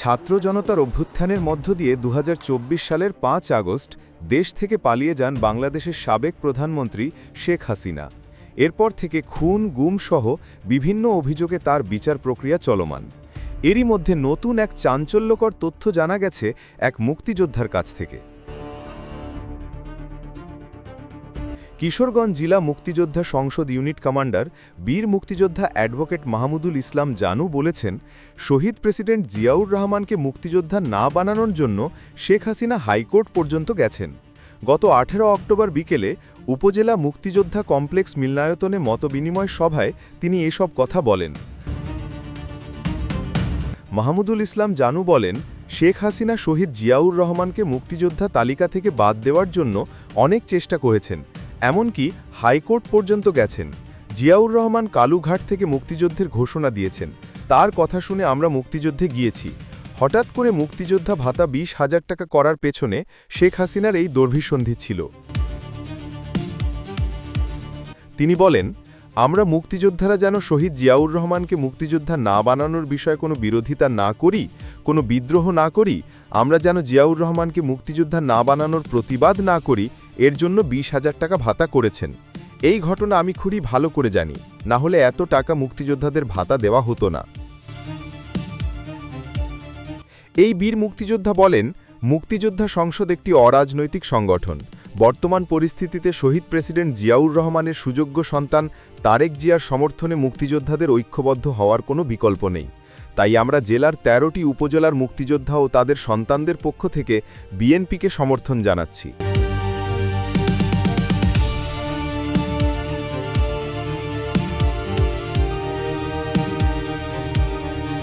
ছাত্র জনতার অভ্যুত্থানের মধ্য দিয়ে দু হাজার চব্বিশ সালের পাঁচ আগস্ট দেশ থেকে পালিয়ে যান বাংলাদেশের সাবেক প্রধানমন্ত্রী শেখ হাসিনা। এরপর থেকে খুন, গুম সহ বিভিন্ন অভিযোগে তার বিচার প্রক্রিয়া চলমান। এরই মধ্যে নতুন এক চাঞ্চল্যকর তথ্য জানা গেছে এক মুক্তিযোদ্ধার কাছ থেকে। কিশোরগঞ্জ জেলা মুক্তিযোদ্ধা সংসদ ইউনিট কমান্ডার, বীর মুক্তিযোদ্ধা অ্যাডভোকেট মাহমুদুল ইসলাম জানু বলেছেন, শহীদ প্রেসিডেন্ট জিয়াউর রহমানকে মুক্তিযোদ্ধা না বানানোর জন্য শেখ হাসিনা হাইকোর্ট পর্যন্ত গেছেন। গত আঠেরো অক্টোবর বিকেলে উপজেলা মুক্তিযোদ্ধা কমপ্লেক্স মিলনায়তনে মতবিনিময় সভায় তিনি এসব কথা বলেন। মাহমুদুল ইসলাম জানু বলেন, শেখ হাসিনা শহীদ জিয়াউর রহমানকে মুক্তিযোদ্ধা তালিকা থেকে বাদ দেওয়ার জন্য অনেক চেষ্টা করেছেন এমনকি হাইকোর্ট পর্যন্ত গেছেন। জিয়াউর রহমান কালুঘাট থেকে মুক্তিযুদ্ধের ঘোষণা দিয়েছেন। তার কথা শুনে আমরা মুক্তিযুদ্ধে গিয়েছি। হঠাৎ করে মুক্তিযোদ্ধা ভাতা বিশ হাজার টাকা করার পেছনে শেখ হাসিনার এই দর্ভিসন্ধি ছিল। তিনি বলেন, আমরা মুক্তিযোদ্ধারা যেন শহীদ জিয়াউর রহমানকে মুক্তিযোদ্ধা না বানানোর বিষয়ে কোনো বিরোধিতা না করি, কোনো বিদ্রোহ না করি, আমরা যেন জিয়াউর রহমানকে মুক্তিযোদ্ধা না বানানোর প্রতিবাদ না করি এর জন্য বিশ হাজার টাকা ভাতা করেছেন। এই ঘটনা আমি খুবই ভালো করে জানি, না হলে এত টাকা মুক্তিযোদ্ধাদের ভাতা দেওয়া হতো না। এই বীর মুক্তিযোদ্ধা বলেন, মুক্তিযোদ্ধা সংসদ একটি অরাজনৈতিক সংগঠন। বর্তমান পরিস্থিতিতে শহীদ প্রেসিডেন্ট জিয়াউর রহমানের সুযোগ্য সন্তান তারেক জিয়ার সমর্থনে মুক্তিযোদ্ধাদের ঐক্যবদ্ধ হওয়ার কোনো বিকল্প নেই। তাই আমরা জেলার ১৩টি উপজেলার মুক্তিযোদ্ধা ও তাদের সন্তানদের পক্ষ থেকে বিএনপিকে সমর্থন জানাচ্ছি।